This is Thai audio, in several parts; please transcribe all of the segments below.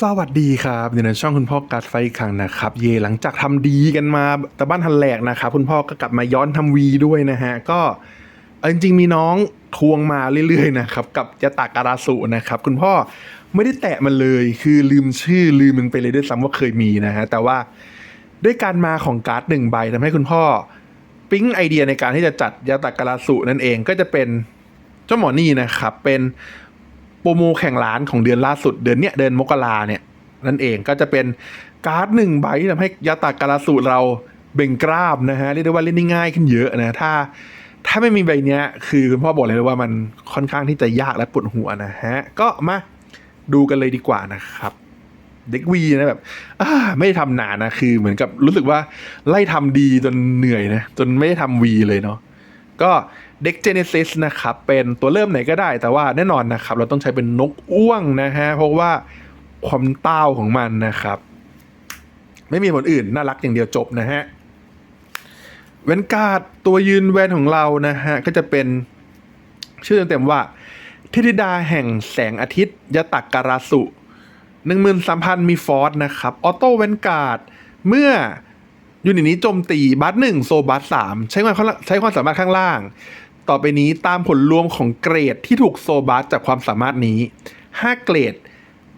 สวัสดีครับอยู่ในช่องคุณพ่อกัดไฟครั้งนะครับ เยหลังจากทำดีกันมาต่บ้านทันแหลกนะครับ คุณพ่อก็กลับมาย้อนทำวีด้วยนะฮะ ก็เอาจริงๆมีน้องทวงมาเรื่อยๆนะครับ กับยาตาการาสุนะครับ คุณพ่อไม่ได้แตะมันเลย คือลืมชื่อลืมมันไปเลยด้วยซ้ำว่าเคยมีนะฮะ แต่ว่าด้วยการมาของการ์ดหนึ่งใบทำให้คุณพ่อปิ๊งไอเดียในการที่จะจัดยาตาการาสุนั่นเองก็จะเป็นเจ้าหมอนี่นะครับเป็น โปรโมแข่งร้านของเดือนล่าสุดเดือนเนี้ยเดือนมกราเนี่ยนั่นเองก็จะเป็นการ์ดหนึ่งใบที่ทำให้ยาตากาลาสูเราเบ่งกล้ามนะฮะเรียกได้ว่าเล่นได้ง่ายขึ้นเยอะนะถ้าถ้าไม่มีใบเนี้ย คือคุณพ่อบอกเลยว่ามันค่อนข้างที่จะยากและปวดหัวนะฮะ ก็มาดูกันเลยดีกว่านะครับ เด็กวีนะแบบไม่ได้ทำนานนะ คือเหมือนกับรู้สึกว่าไล่ทำดีจนเหนื่อยนะ จนไม่ได้ทำวีเลยเนาะก็ เด็ก Genesis นะครับเป็นตัวเริ่มไหนก็ได้ แต่ว่าแน่นอนนะครับ เราต้องใช้เป็นนกอ้วงนะฮะ เพราะว่าความเต้าของมันนะครับ ไม่มีผลอื่นน่ารักอย่างเดียวจบนะฮะเวนการ์ดตัวยืนแวนของเรานะฮะ ก็จะเป็นชื่อเต็มๆว่าทิธิดาแห่งแสงอาทิตย์ยะตักการาสุหนึ่งหมื่นสามพันมีฟอร์สนะครับ ออโต้เวนการ์ดเมื่อยูนิตนี้โจมตีบัสหนึ่งโซบัสสามใช้ความใช้ความสามารถข้างล่าง ต่อไปนี้ตามผลรวมของเกรดที่ถูกโซบัสจากความสามารถนี้ 5 เกรด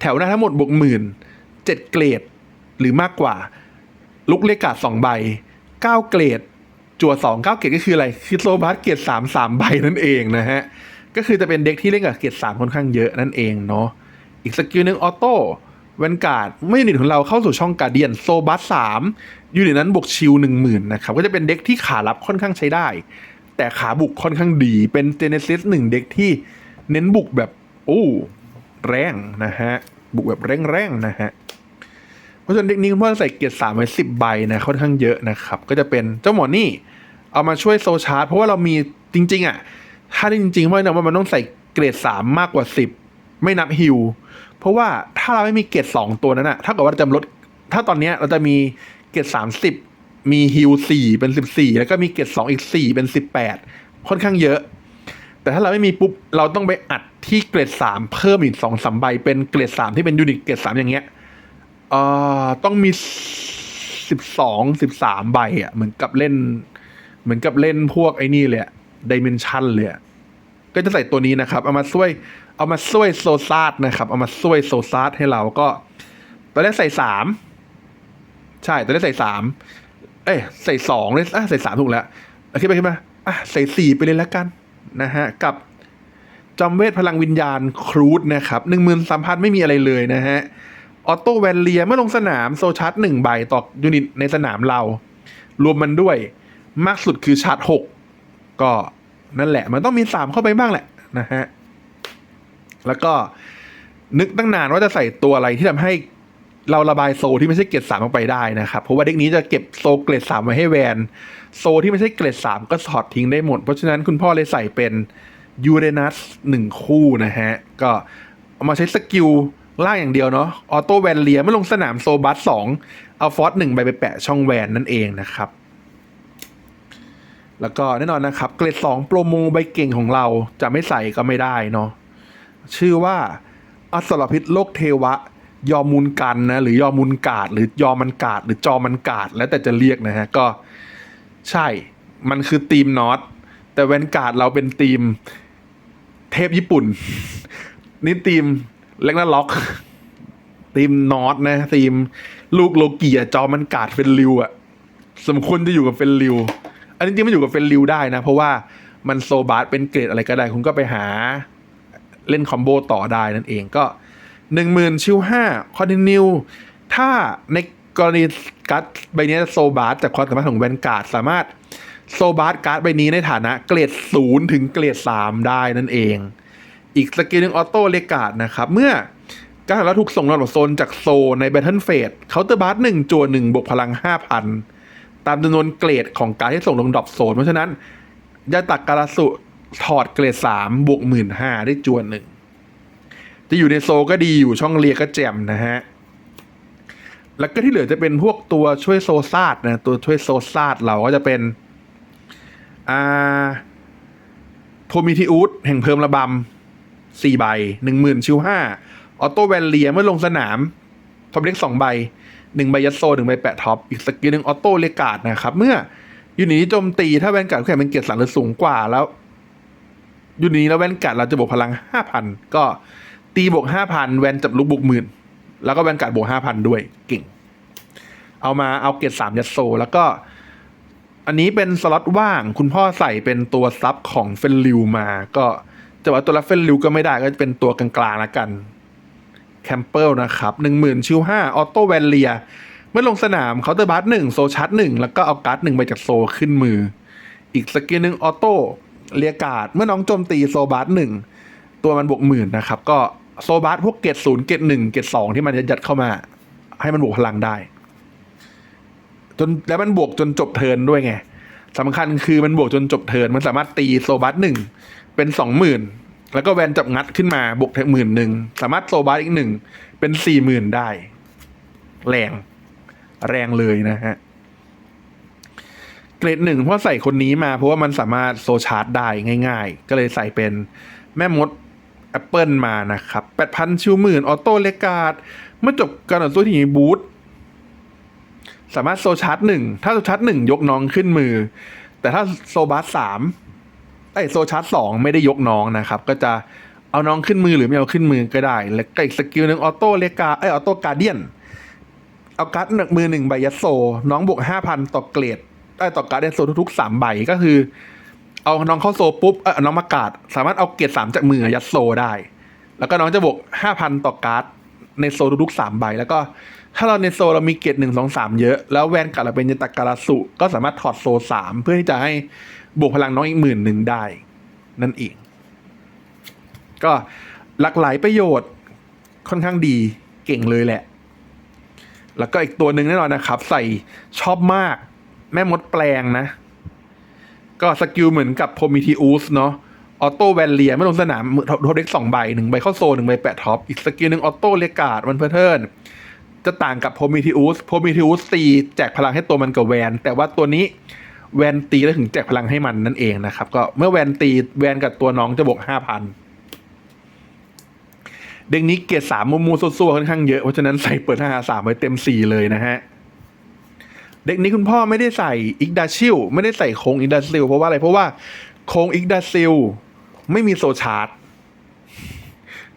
แถวหน้าทั้งหมดบวกหมื่นเจ็ดเกรด หรือมากกว่า ลุกเลกาดสองใบ 9 เกรด จั่วสองเกรดก็คืออะไรคือโซบัสเกรดสามสามใบนั่นเองนะฮะ ก็คือจะเป็นเด็กที่เล่นกับเกรดสามค่อนข้างเยอะนั่นเองเนาะอีกสกิลหนึ่งออโต้เวนการ์ดเมื่อยูนิตของเราเข้าสู่ช่องการเดียนโซบัสสามยูนิตนั้นบวกชิลหนึ่งหมื่นนะครับ ก็จะเป็นเด็กที่ขารับค่อนข้างใช้ได้ แต่ขาบุกค่อนข้างดีเป็นเจเนซิสหนึ่งเด็กที่เน้นบุกแบบโอ้แรงนะฮะ บุกแบบแรงๆนะฮะ เพราะฉะนั้นเด็กนี้คุณพ่อใส่เกียร์สามไว้สิบใบนะค่อนข้างเยอะนะครับ ก็จะเป็นเจ้าหมอนี่เอามาช่วยโซชาร์จเพราะว่าเรามีจริง ๆอะถ้าจริงๆพราะนะว่ามันต้องใส่เกรดสามมากกว่าสิบไม่นับฮิลเพราะว่าถ้าเราไม่มีเกรดสองตัวนั้นอะถ้าเกิดว่าจะลดถ้าตอนนี้เราจะมีเกรดสามสิบ มีฮิลสี่เป็นสิบสี่แล้วก็มีเกรดสองอีกสี่เป็นสิบแปดค่อนข้างเยอะ แต่ถ้าเราไม่มีปุ๊บ เราต้องไปอัดที่เกรดสามเพิ่มอีกสองสามใบเป็นเกรดสามที่เป็นยูนิตเกรดสามอย่างเงี้ยเอ่อต้องมีสิบสองสิบสามใบอะเหมือนกับเล่น เหมือนกับเล่นพวกไอ้นี่เลยดิเมนชันเลยก็จะใส่ตัวนี้นะครับ เอามาช่วย เอามาช่วยโซซาดนะครับ เอามาช่วยโซซาดให้เราก็ ตอนแรกใส่สามใช่ตอนแรกใส่สาม เอ้ยใส่สองเลยอะใส่สามถูกแล้วเอาขึ้นไปขึ้นมาอะใส่สี่ไปเลยแล้วกันนะฮะกับจอมเวทพลังวิญญาณครูดนะครับหนึ่งหมื่นสามพันไม่มีอะไรเลยนะฮะออโต้แวนเลียเมื่อลงสนามโซชาร์จหนึ่งใบต่อยูนิตในสนามเรา รวมมันด้วย มากสุดคือชาร์จหกก็นั่นแหละ มันต้องมีสามเข้าไปบ้างแหละนะฮะแล้วก็นึกตั้งนานว่าจะใส่ตัวอะไรที่ทำให้ เราระบายโซที่ไม่ใช่เกรดสามออกไปได้นะครับ เพราะว่าเด็กนี้จะเก็บโซเกรดสามไว้ให้แวน โซที่ไม่ใช่เกรดสามก็ถอดทิ้งได้หมด เพราะฉะนั้นคุณพ่อเลยใส่เป็นยูเรนัสหนึ่งคู่นะฮะ ก็เอามาใช้สกิลล่างอย่างเดียวเนาะออโต้แวนเลียเมื่อลงสนามโซบัสสองเอาฟอสหนึ่งใบไปแปะช่องแวนนั่นเองนะครับ แล้วก็แน่นอนนะครับ เกรดสองโปรโมใบเก่งของเราจะไม่ใส่ก็ไม่ได้เนาะชื่อว่าอสรพิษโลกเทวะ ยอมูลกันนะหรือยอมูลกาดหรือยอมันกาดหรือจอมันกาดแล้วแต่จะเรียกนะฮะก็ใช่มันคือทีมนอตแต่แวนการ์ดเราเป็นทีมเทพญี่ปุ่น นี่ทีมเล็กน่าล็อกทีมนอตนะทีมลูกโลเกียจอมันกาดเป็นริวอะสมควรจะอยู่กับเฟนริว อันนี้จริงๆมันอยู่กับเฟนริวได้นะ เพราะว่ามันโซบาร์เป็นเกรดอะไรก็ได้ คุณก็ไปหาเล่นคอมโบต่อได้นั่นเองก็ หนึ่งหมื่นชิวห้าคอนติเนียถ้าในกรณีการ์ดใบนี้โซบาร์จากความสามารถของแวนการ์ดสามารถโซบาร์การ์ดใบนี้ในฐานะเกรดศูนย์ถึงเกรดสามได้นั่นเอง อีกสกิลหนึ่งออโต้เลกาดนะครับ เมื่อการดเราถูกส่งนอกโซนจากโซในแบทเทิลเฟสเคาน์เตอร์บาร์หนึ่งจวหนึ่งบวกพลังห้าพันตามจำนวนเกรดของการที่ส่งลงดรอปโซน เพราะฉะนั้นยาตักการาสุถอดเกรดสามบวกหมื่นห้าได้จวนหนึ่ง จะอยู่ในโซก็ดีอยู่ช่องเลียก็แจ่มนะฮะ แล้วก็ที่เหลือจะเป็นพวกตัวช่วยโซซาดนะ ตัวช่วยโซซาดเราก็จะเป็นอ่าโพมิทิอุสแห่งเพิ่มระบำสี่ใบหนึ่งหมื่นชิวห้าออโต้แวนเลียเมื่อลงสนามท็อปเล็กสองใบหนึ่งใบยัดโซหนึ่งใบแปะท็อป อีกสกิลหนึ่งออโต้เลกาดนะครับ เมื่อยูนิตโจมตีถ้าแวนการ์ดแข่งเป็นเกียรติสามหรือสูงกว่าแล้วยูนิตแล้วแวนการ์ดเราจะบวกพลังห้าพันก็ ตีบวกห้าพันแวนจับลูกบวกหมื่นแล้วก็แวนการ์ดบวกห้าพันด้วยเก่ง เอามาเอาเกรติสามยัดโซ แล้วก็ อันนี้เป็นสล็อตว่าง คุณพ่อใส่เป็นตัวซับของเฟนลิวมา ก็จะว่าตัวรับเฟนลิวก็ไม่ได้ก็จะเป็นตัวกลางๆแล้วกันแคมเปิลนะครับหนึ่งหมื่นชิวห้าออโต้แวนเลียเมื่อลงสนามเคาน์เตอร์บัสหนึ่งโซชาร์จหนึ่งแล้วก็เอาการ์ดหนึ่งไปจากโซขึ้นมือ อีกสกิลหนึ่งออโต้เรียการ์ดเมื่อน้องโจมตีโซบัสหนึ่งตัวมันบวกหมื่นนะครับ ก็ โซบัสพวกเกตศูนย์เกตหนึ่งเกตสองที่มันจะยัดเข้ามา ให้มันบวกพลังได้ จนแล้วมันบวกจนจบเทินด้วยไงสำคัญคือมันบวกจนจบเทินมันสามารถตีโซบัสหนึ่งเป็นสองหมื่นแล้วก็แวนจับงัดขึ้นมาบวกถึงหมื่นหนึ่งสามารถโซบัสอีกหนึ่งเป็นสี่หมื่นได้ แรง แรงเลยนะฮะเกรดหนึ่งเพราะใส่คนนี้มาเพราะว่ามันสามารถโซชาร์จได้ง่าย ๆ ก็เลยใส่เป็นแม่มด แอปเปิลมานะครับแปดพันชิวหมื่นออโต้เลกาดเมื่อจบการต่อสู้ที่มีบูทสามารถโซชาร์จหนึ่งถ้าโซชาร์จหนึ่งยกน้องขึ้นมือ แต่ถ้าโซบัสสามไอโซชาร์จสองไม่ได้ยกน้องนะครับ ก็จะเอาน้องขึ้นมือหรือไม่เอาขึ้นมือก็ได้ แล้วก็อีกสกิลหนึ่งออโต้เลกาไอออโต้การเดียนเอาการ์ดหนึ่งมือหนึ่งใบยัดโซ น้องบวกห้าพันต่อเกรดได้ต่อการ์ดเดนโซทุกๆสามใบก็คือ เอาน้องเข้าโซปุ๊บเออน้องมากาดสามารถเอาเกรดสามจากมือยัดโซได้ แล้วก็น้องจะบวกห้าพันต่อการ์ดในโซทุกๆสามใบ แล้วก็ถ้าเราในโซเรามีเกรดหนึ่งสองสามเยอะ แล้วแวนกัดเราเป็นยตการาสุก็สามารถถอดโซสามเพื่อที่จะให้บวกพลังน้องอีกหมื่นหนึ่งได้ นั่นเอง ก็หลากหลายประโยชน์ค่อนข้างดีเก่งเลยแหละ แล้วก็อีกตัวหนึ่งแน่นอนนะครับ ใส่ชอบมาก แม่มดแปลงนะ ก็สกิลเหมือนกับโพมิทิอุสเนาะออโต้แวนเลียไม่ลงสนามท็อปเด็กสองใบหนึ่งใบเข้าโซนหนึ่งใบแปะท็อป อีกสกิลหนึ่งออโต้เลกาดวันเพอร์เทิร์นจะต่างกับโพมิทิอุสโพมิทิอุสตีแจกพลังให้ตัวมันกับแวน แต่ว่าตัวนี้แวนตีแล้วถึงแจกพลังให้มันนั่นเองนะครับ ก็เมื่อแวนตีแวนกับตัวน้องจะบวกห้าพันเด็กนี้เกียรดสามมูมูซัวๆค่อนข้างเยอะ เพราะฉะนั้นใส่เปิดห้าสามไว้เต็มสี่เลยนะฮะ เด็กนี้คุณพ่อไม่ได้ใส่อิกดาชิลไม่ได้ใส่โคงอิกดาซิลเพราะว่าอะไรเพราะว่าโคงอิกดาซิลไม่มีโซชาร์ต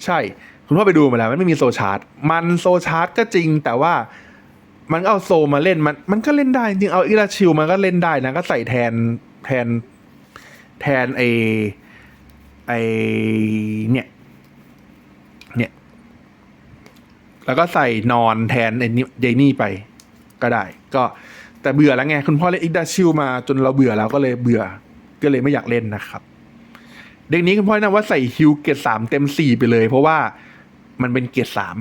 ใช่ คุณพ่อไปดูมาแล้วมันไม่มีโซชาร์ตมันโซชาร์ตก็จริงแต่ว่ามันเอาโซมาเล่นมันมันก็เล่นได้ จริงเอาอิกดาชิลมันก็เล่นได้นะก็ใส่แทนแทนแทนไอไอเนี่ยเนี่ย แล้วก็ใส่นอนแทนไอ้นี่เดนี่ไปก็ได้ ก็ แต่เบื่อแล้วไงคุณพ่อเล่นอิกดาชิลมาจนเราเบื่อแล้วก็เลยเบื่อ ก็เลยไม่อยากเล่นนะครับ เด็กนี้คุณพ่อแนะนำว่าใส่ฮิวเกตสามเต็มสี่ไปเลย เพราะว่ามันเป็นเกตสาม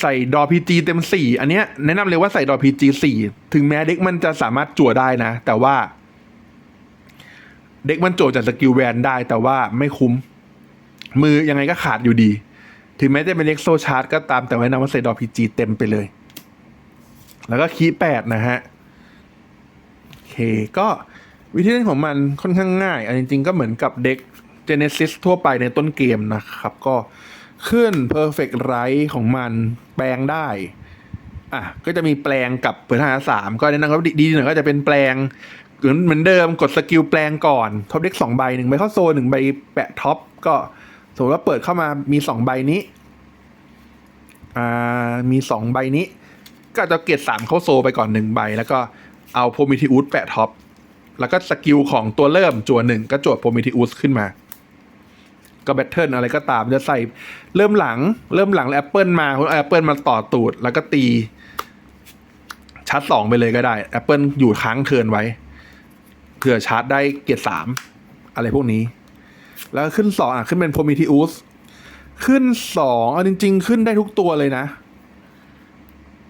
ใส่ดอพีจีเต็มสี่อันเนี้ยแนะนำเลยว่าใส่ดอพีจีสี่ถึงแม้เด็กมันจะสามารถจั่วได้นะ แต่ว่า เด็กมันจทย์จากสกิลแวนได้ แต่ว่าไม่คุ้ม มือยังไงก็ขาดอยู่ดี ถึงแม้จะเป็นเล็กโซชาร์ตก็ตามแต่ไว้นะว่าใส่ดอพีจีเต็มไปเลย แล้วก็คีย์แปดนะฮะ โอเค ก็วิธีเล่นของมันค่อนข้างง่าย อันจริงๆก็เหมือนกับเด็ก Genesis ทั่วไปในต้นเกมนะครับ ก็ขึ้น Perfect Right ของมันแปลงได้ อะ ก็จะมีแปลงกับเปิดห้าสามก็แนะนำว่าดีๆหน่อยก็จะเป็นแปลงเหมือนเหมือนเดิมกดสกิลแปลงก่อนท็อปเด็กสองใบหนึ่งใบเข้าโซนหนึ่งใบแปะท็อปก็สมมติว่าเปิดเข้ามามีสองใบนี้ อ่า มีสองใบนี้ ก็จะเกตสามเข้าโซไปก่อนหนึ่งใบ แล้วก็เอาโพมิทิอุสแปะท็อป แล้วก็สกิลของตัวเริ่มจั่วหนึ่งก็จวดโพมิทิอุสขึ้นมา ก็แบทเทิลอะไรก็ตามจะใส่เริ่มหลัง เริ่มหลังแล้วแอปเปิลมาคุณแอปเปิลมาต่อตูด แล้วก็ตีชาร์จสองไปเลยก็ได้ Apple อยู่ค้างเทินไว้เผื่อชาร์จได้เกียร์สามอะไรพวกนี้ แล้วขึ้นสองอะขึ้นเป็น Prometheus ขึ้นสองเอาจริง ๆ ขึ้นได้ทุกตัวเลยนะ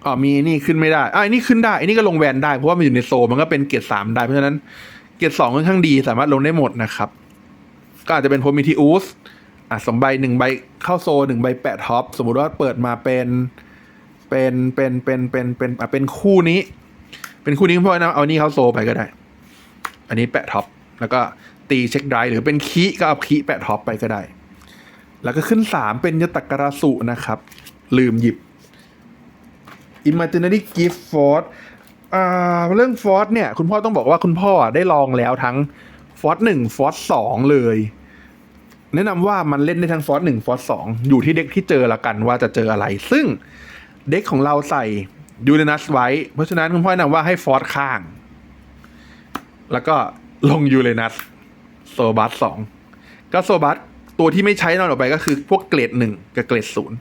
อ๋อมีนี่ขึ้นไม่ได้อะอันนี้ขึ้นได้อันนี้ก็ลงแวนได้เพราะว่ามันอยู่ในโซมันก็เป็นเกียร์สามได้ เพราะฉะนั้นเกียร์สองค่อนข้างดีสามารถลงได้หมดนะครับ ก็อาจจะเป็น Prometheus อะสองใบหนึ่งใบเข้าโซหนึ่งใบแปะท็อปสมมุติว่าเปิดมาเป็นเป็นเป็นเป็นเป็นเป็นอะเป็นคู่นี้ เป็นคู่นี้เพ่อนะเอานี่เข้าโซไปก็ได้ อันนี้แปะท็อปแล้วก็ตีเช็คไดร์หรือเป็นคีก็เอาคีแปะท็อปไปก็ได้ แล้วก็ขึ้น3เป็นยตกราสุนะครับ ลืมหยิบ Imaginary Gift Force อ่าเรื่อง Force เนี่ยคุณพ่อต้องบอกว่าคุณพ่อได้ลองแล้วทั้ง Force 1 Force 2เลย แนะนำว่ามันเล่นได้ทั้ง Force 1 Force 2องอยู่ที่เด็กที่เจอละกันว่าจะเจออะไร ซึ่งเด็กของเราใส่ยูเรนัสไว้ เพราะฉะนั้นคุณพ่อแนะนำว่าให้ Force ข้าง แล้วก็ลงยูเรนัสโซบัสสองก็โซบัสตัวที่ไม่ใช้นอนออกไปก็คือพวกเกรดหนึ่งกับเกรดศูนย์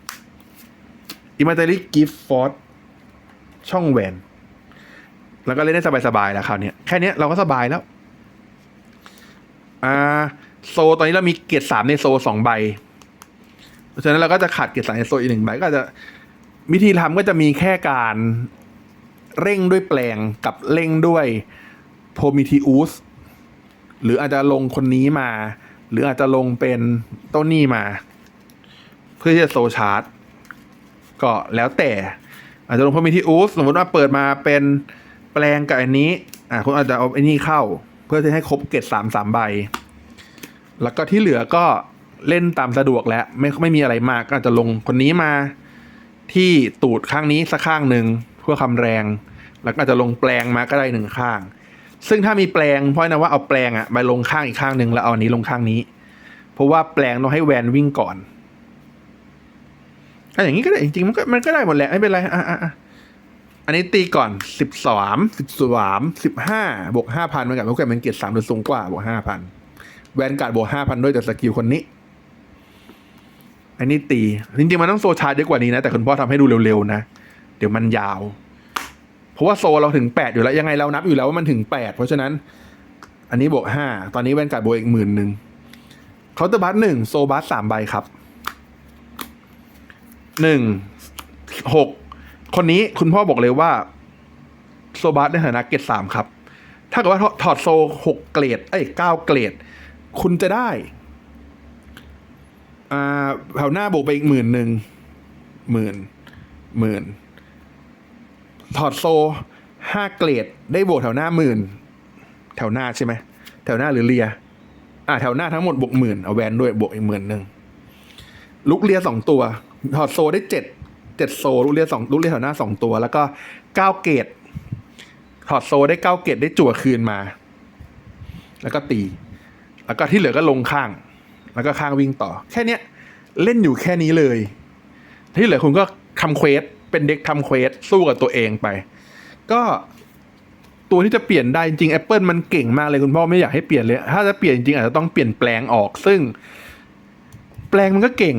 อิมาเตอรี่กิฟต์ฟอร์ ช่องแหวน แล้วก็เล่นได้สบายๆแล้วคราวนี้แค่นี้เราก็สบายแล้ว อ่า โซตอนนี้เรามีเกรดสามในโซสองใบเพราะฉะนั้นเราก็จะขาดเกรดสามในโซอีกหนึ่งใบก็จะวิธีทำก็จะมีแค่การเร่งด้วยแปลงกับเร่งด้วยโพมิทิอุสหรืออาจจะลงคนนี้มา หรืออาจจะลงเป็นต้นนี่มา เพื่อที่จะโซชาร์จก็แล้วแต่ อาจจะลงพอมีที่อูสสมมติว่าเปิดมาเป็นแปลงกับอันนี้ อ่าคุณอาจจะเอาไอ้นี่เข้า เพื่อจะให้ครบเกตสามสามใบ แล้วก็ที่เหลือก็เล่นตามสะดวกแล้วไม่ไม่มีอะไรมากก็อาจจะลงคนนี้มา ที่ตูดข้างนี้สักข้างหนึ่งเพื่อความแรง แล้วก็อาจจะลงแปลงมาก็ได้หนึ่งข้าง ซึ่งถ้ามีแปลงเพราะนะว่าเอาแปลงอะไปลงข้างอีกข้างหนึ่งแล้วเอาอันนี้ลงข้างนี้ เพราะว่าแปลงต้องให้แวนวิ่งก่อน อะอย่างนี้ก็ได้จริงๆมันก็มันก็ได้หมดแหละไม่เป็นไรอะอะอะอันนี้ตีก่อนสิบสามสิบสามสิบห้าบวกห้าพันมันกับมันก็เป็นเกียรติสามหรือสูงกว่าบวกห้าพันแวนการ์ดบวกห้าพันด้วยแต่สกิลคนนี้ อันนี้ตี จริงๆ มันต้องโซชาร์เยอะกว่านี้นะ แต่คุณพ่อทำให้ดูเร็วๆนะ เดี๋ยวมันยาว เพราะว่าโซเราถึงแปดอยู่แล้ว ยังไงเรานับอยู่แล้วว่ามันถึงแปดเพราะฉะนั้น อันนี้บวกห้าตอนนี้แวนการ์ดบวกอีกหมื่นหนึ่งเคาน์เตอร์บัสหนึ่งโซบัสสามใบครับ หนึ่งหกคนนี้คุณพ่อบอกเลยว่า โซบัสในฐานะเกรดสามครับ ถ้าเกิดว่าถอดโซหกเกรด เอ้ยเก้าเกรด คุณจะได้ อ่าแถวหน้าบวกไปอีกหมื่นหนึ่งหมื่นหมื่นถอดโซห้าเกรด ได้บวกแถวหน้าหมื่นแถวหน้าใช่ไหมแถวหน้าหรือเลีย อ่าแถวหน้าทั้งหมดบวกหมื่นเอาแวนด้วยบวกอีกหมื่นหนึ่งลุกเลียสองตัว ถอดโซได้เจ็ดเจ็ดโซลุกเลียสองลุกเลียแถวหน้าสองตัว แล้วก็เก้าเกรดถอดโซได้เก้าเกรดได้จั่วคืนมา แล้วก็ตี แล้วก็ที่เหลือก็ลงข้าง แล้วก็ข้างวิ่งต่อ แค่เนี้ยเล่นอยู่แค่นี้เลย ที่เหลือคุณก็ทำเควสเป็นเด็กทำเควสสู้กับตัวเองไป ก็ตัวที่จะเปลี่ยนได้จริง Apple มันเก่งมากเลยคุณพ่อไม่อยากให้เปลี่ยนเลย ถ้าจะเปลี่ยนจริงอาจจะต้องเปลี่ยนแปลงออกซึ่ง แปลงมันก็เก่ง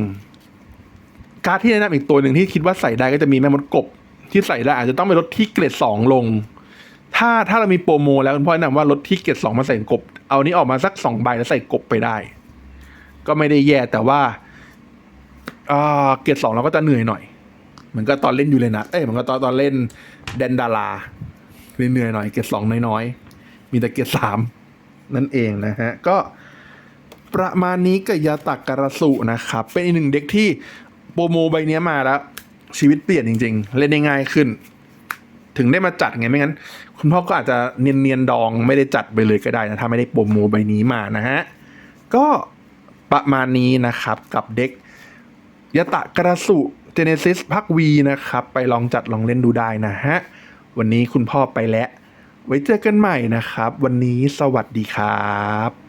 การ์ดที่แนะนำอีกตัวหนึ่งที่คิดว่าใส่ได้ก็จะมีแม่มดกบที่ใส่ได้อาจจะต้องไปลดที่เกรดสองลง ถ้าถ้าเรามีโปรโมแล้วคุณพ่อแนะนำว่าลดที่เกรดสองมาใส่กบ เอานี้ออกมาสักสองใบแล้วใส่กบไปได้ ก็ไม่ได้แย่แต่ว่าเกรดสองเราก็จะเหนื่อยหน่อยเหมือนก็ตอนเล่นอยู่เรนัสเอ้ยเหมือนก็ตอนตอนเล่นแดนดาราเหนื่อยหน่อยเกรดสองน้อยๆมีแต่เกรดสามนั่นเองนะฮะก็ประมาณนี้กับยาตักกระสุนะครับ เป็นอีกหนึ่งเด็กที่ ปรโมใบนี้มาแล้ว ชีวิตเปลี่ยนจริง ๆ เล่นได้ง่ายขึ้น ถึงได้มาจัดไงไม่งั้น คุณพ่อก็อาจจะเนียนๆดองไม่ได้จัดไปเลยก็ได้นะถ้าไม่ได้โปรโมใบนี้มานะฮะก็ประมาณนี้นะครับกับเด็กยะตะกระสุเจเนซิสพักวีนะครับ ไปลองจัดลองเล่นดูได้นะฮะ วันนี้คุณพ่อไปแล้ว ไว้เจอกันใหม่นะครับ วันนี้สวัสดีครับ